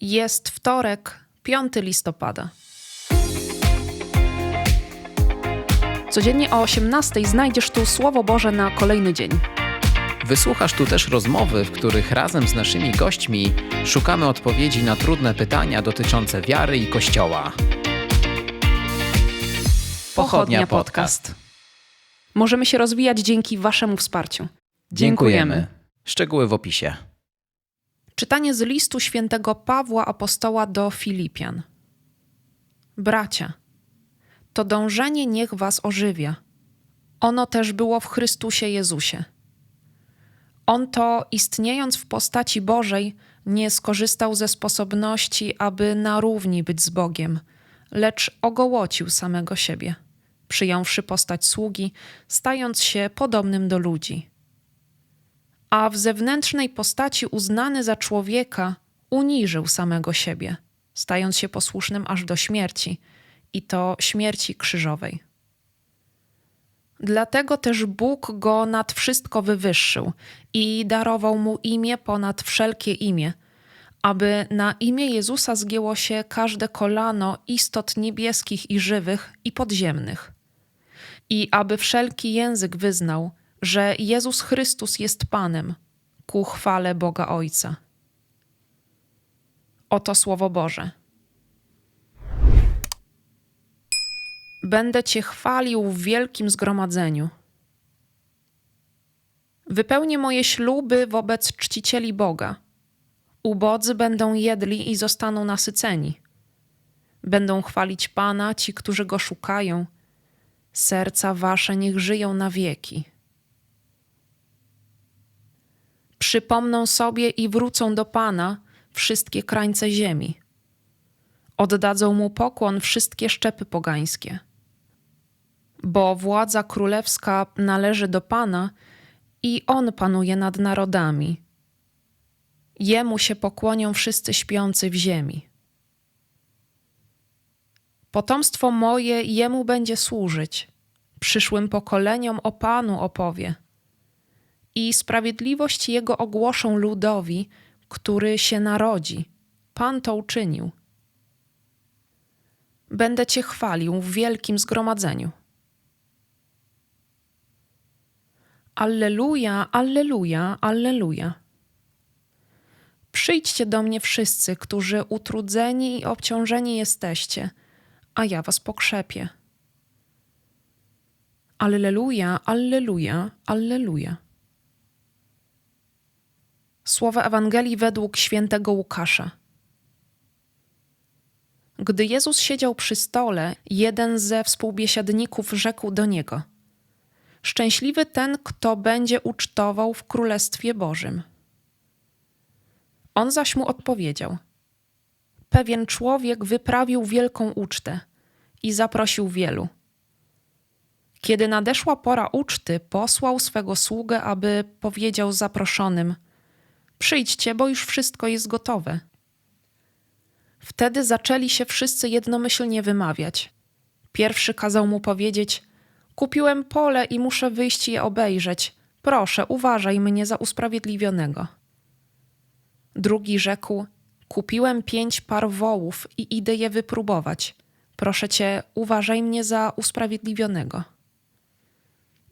Jest wtorek, 5 listopada. Codziennie o 18 znajdziesz tu Słowo Boże na kolejny dzień. Wysłuchasz tu też rozmowy, w których razem z naszymi gośćmi szukamy odpowiedzi na trudne pytania dotyczące wiary i Kościoła. Pochodnia Podcast. Możemy się rozwijać dzięki Waszemu wsparciu. Dziękujemy. Szczegóły w opisie. Czytanie z listu świętego Pawła Apostoła do Filipian. Bracia, to dążenie niech was ożywia. Ono też było w Chrystusie Jezusie. On to, istniejąc w postaci Bożej, nie skorzystał ze sposobności, aby na równi być z Bogiem, lecz ogołocił samego siebie, przyjąwszy postać sługi, stając się podobnym do ludzi a w zewnętrznej postaci uznany za człowieka uniżył samego siebie, stając się posłusznym aż do śmierci, i to śmierci krzyżowej. Dlatego też Bóg go nad wszystko wywyższył i darował mu imię ponad wszelkie imię, aby na imię Jezusa zgięło się każde kolano istot niebieskich i żywych i podziemnych, i aby wszelki język wyznał, że Jezus Chrystus jest Panem, ku chwale Boga Ojca. Oto Słowo Boże. Będę Cię chwalił w wielkim zgromadzeniu. Wypełnię moje śluby wobec czcicieli Boga. Ubodzy będą jedli i zostaną nasyceni. Będą chwalić Pana ci, którzy go szukają. Serca wasze niech żyją na wieki. Przypomną sobie i wrócą do Pana wszystkie krańce ziemi. Oddadzą mu pokłon wszystkie szczepy pogańskie. Bo władza królewska należy do Pana i on panuje nad narodami. Jemu się pokłonią wszyscy śpiący w ziemi. Potomstwo moje jemu będzie służyć, przyszłym pokoleniom o Panu opowie i sprawiedliwość Jego ogłoszą ludowi, który się narodzi. Pan to uczynił. Będę Cię chwalił w wielkim zgromadzeniu. Alleluja, alleluja, alleluja. Przyjdźcie do mnie wszyscy, którzy utrudzeni i obciążeni jesteście, a ja was pokrzepię. Alleluja, alleluja, alleluja. Słowa Ewangelii według świętego Łukasza. Gdy Jezus siedział przy stole, jeden ze współbiesiadników rzekł do niego: Szczęśliwy ten, kto będzie ucztował w Królestwie Bożym. On zaś mu odpowiedział: Pewien człowiek wyprawił wielką ucztę i zaprosił wielu. Kiedy nadeszła pora uczty, posłał swego sługę, aby powiedział zaproszonym – Przyjdźcie, bo już wszystko jest gotowe. Wtedy zaczęli się wszyscy jednomyślnie wymawiać. Pierwszy kazał mu powiedzieć: Kupiłem pole i muszę wyjść je obejrzeć. Proszę, uważaj mnie za usprawiedliwionego. Drugi rzekł: Kupiłem pięć par wołów i idę je wypróbować. Proszę cię, uważaj mnie za usprawiedliwionego.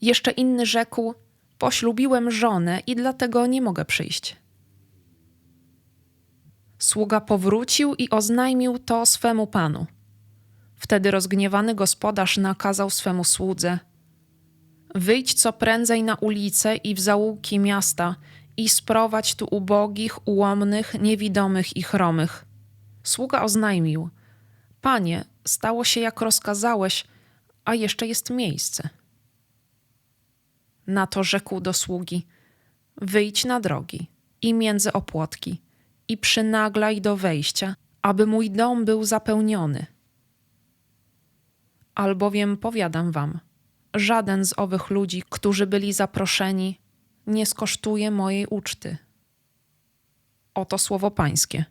Jeszcze inny rzekł: Poślubiłem żonę i dlatego nie mogę przyjść. Sługa powrócił i oznajmił to swemu panu. Wtedy rozgniewany gospodarz nakazał swemu słudze: Wyjdź co prędzej na ulicę i w zaułki miasta i sprowadź tu ubogich, ułomnych, niewidomych i chromych. Sługa oznajmił: Panie, stało się jak rozkazałeś, a jeszcze jest miejsce. Na to rzekł do sługi: Wyjdź na drogi i między opłotki i przynaglaj do wejścia, aby mój dom był zapełniony. Albowiem powiadam wam, żaden z owych ludzi, którzy byli zaproszeni, nie skosztuje mojej uczty. Oto słowo Pańskie.